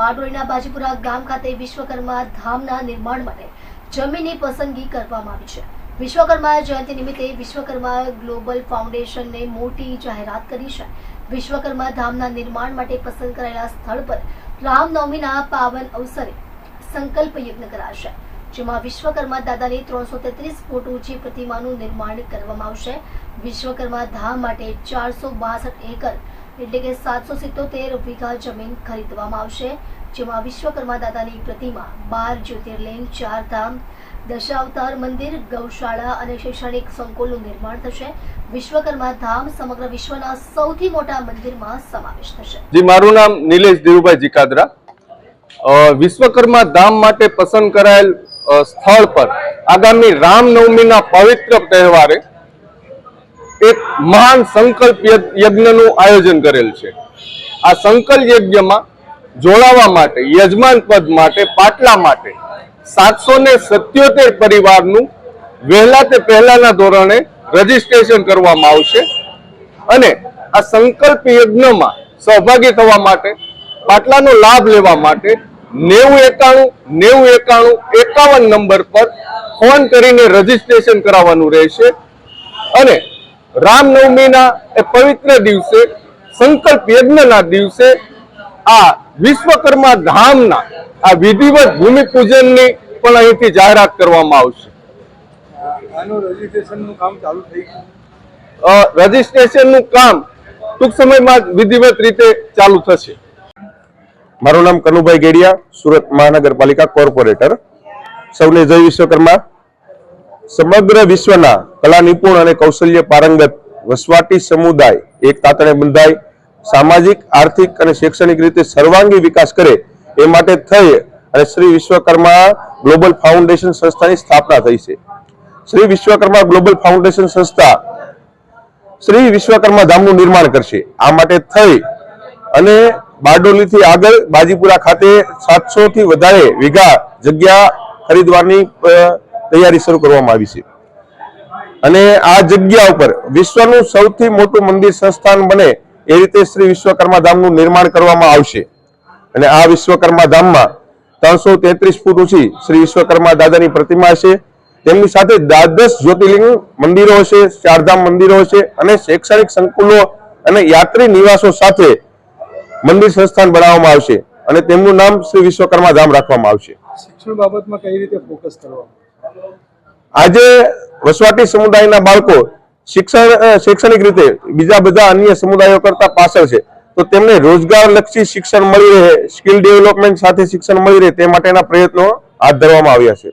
બારડોલીના બાજીપુરા ગામ ખાતે વિશ્વકર્મા ધામના નિર્માણ માટે જમીનની પસંદગી કરવામાં આવી છે. વિશ્વકર્મા જયંતિ નિમિત્તે વિશ્વકર્મા ગ્લોબલ ફાઉન્ડેશનને મોટી જાહેરાત કરી છે. વિશ્વકર્મા ધામના નિર્માણ માટે પસંદ કરાયેલા સ્થળ પર રામનવમીના પાવન અવસરે સંકલ્પ યજ્ઞ કરાશે. જેમાં વિશ્વકર્મા દાદાની ત્રણસો તેત્રીસ ફૂટ ઊંચી પ્રતિમાનું નિર્માણ કરવામાં આવશે. વિશ્વકર્મા ધામ માટે ચારસો બાસઠ એકર એટલે કે સાતસો સિત્તોતેર વીઘા જમીન ખરીદવામાં આવશે, જેમાં વિશ્વકર્મા દાદાની પ્રતિમા, બાર જ્યોતિર્લિંગ, ચાર ધામ, દશાવતાર મંદિર, ગૌશાળા અને શૈક્ષણિક સંકુલનું નિર્માણ થશે. વિશ્વકર્મા ધામ સમગ્ર વિશ્વના સૌથી મોટા મંદિરમાં સમાવેશ થશે. જી, મારું નામ નિલેશ ધીરુભાઈ જીકાદરા. વિશ્વકર્મા ધામ માટે પસંદ કરાયેલ સ્થળ પર આગામી રામનવમીના પવિત્ર તહેવારે એક મહાન સંકલ્પ યજ્ઞનું આયોજન કરેલ છે. આ સંકલ્પ યજ્ઞમાં જોડાવા માટે, યજમાન પદ માટે, પાટલા માટે સાતસો ને સત્યોતેર પરિવારનું વહેલા તે પહેલાના ધોરણે રજીસ્ટ્રેશન કરવામાં આવશે અને આ સંકલ્પ યજ્ઞમાં સહભાગી થવા માટે, પાટલાનો લાભ લેવા માટે નેવું એકાણું નેવું એકાણું, એકાવન નંબર પર ફોન કરીને રજીસ્ટ્રેશન કરાવવાનું રહેશે અને રામનવમીના એ પવિત્ર દિવસે સંકલ્પ યજ્ઞના દિવસે આ વિશ્વકર્મા ધામના આ વિધિવત ભૂમિપૂજનની પણ અહીંથી જાહેરાત કરવામાં આવશે. રજીસ્ટ્રેશનનું કામ ચાલુ થઈ ગયું. અ, રજીસ્ટ્રેશનનું કામ ટૂંક સમયમાં વિધિવત રીતે ચાલુ થશે. મારું નામ કનુભાઈ ગેડિયા સુરત મહાનગરપાલિકા કોર્પોરેટર. સૌને જય વિશ્વકર્મા. સમગ્ર વિશ્વના કલા નિપુણ અને કૌશલ્ય પારંગત વસવાટી સમુદાય એક તાતણે બંધાય, સામાજિક, આર્થિક અને શૈક્ષણિક રીતે સર્વાંગી વિકાસ કરે એ માટે થઈ અને શ્રી વિશ્વકર્મા ગ્લોબલ ફાઉન્ડેશન સંસ્થાની સ્થાપના થઈ છે. શ્રી વિશ્વકર્મા ગ્લોબલ ફાઉન્ડેશન સંસ્થા શ્રી વિશ્વકર્મા ધામનું નિર્માણ કરશે. આ માટે થઈ અને બારડોલીથી આગળ બાજીપુરા ખાતે સાતસો થી વધારે વીઘા જગ્યા ખરીદવાની તૈયારી શરૂ કરવામાં આવી છે. અને આ જગ્યા ઉપર વિશ્વનું સૌથી મોટું મંદિર સંસ્થાન બને એ રીતે શ્રી વિશ્વકર્મા ધામનું નિર્માણ કરવામાં આવશે. અને આ વિશ્વકર્મા ધામમાં ત્રણસો તેત્રીસ ફૂટ ઊંચી શ્રી વિશ્વકર્મા દાદાની પ્રતિમા છે. તેમની સાથે દ્વાદશ જ્યોતિર્લિંગ મંદિરો હશે, ચારધામ મંદિરો હશે અને શૈક્ષણિક સંકુલો અને યાત્રી નિવાસો સાથે મંદિર સંસ્થાન બનાવવામાં આવશે અને તેમનું નામ શ્રી વિશ્વકર્મા ધામ રાખવામાં આવશે. શિક્ષણ બાબતમાં કઈ રીતે ફોકસ કરવામાં આજે વસવાટી સમુદાયના બાળકો શિક્ષણ શૈક્ષણિક રીતે બીજા બધા અન્ય સમુદાયો કરતા પાછળ છે. તો તેમને રોજગાર લક્ષી શિક્ષણ મળી રહે, સ્કિલ ડેવલપમેન્ટ સાથે શિક્ષણ મળી રહે તે માટેના પ્રયત્નો હાથ ધરવામાં આવ્યા છે.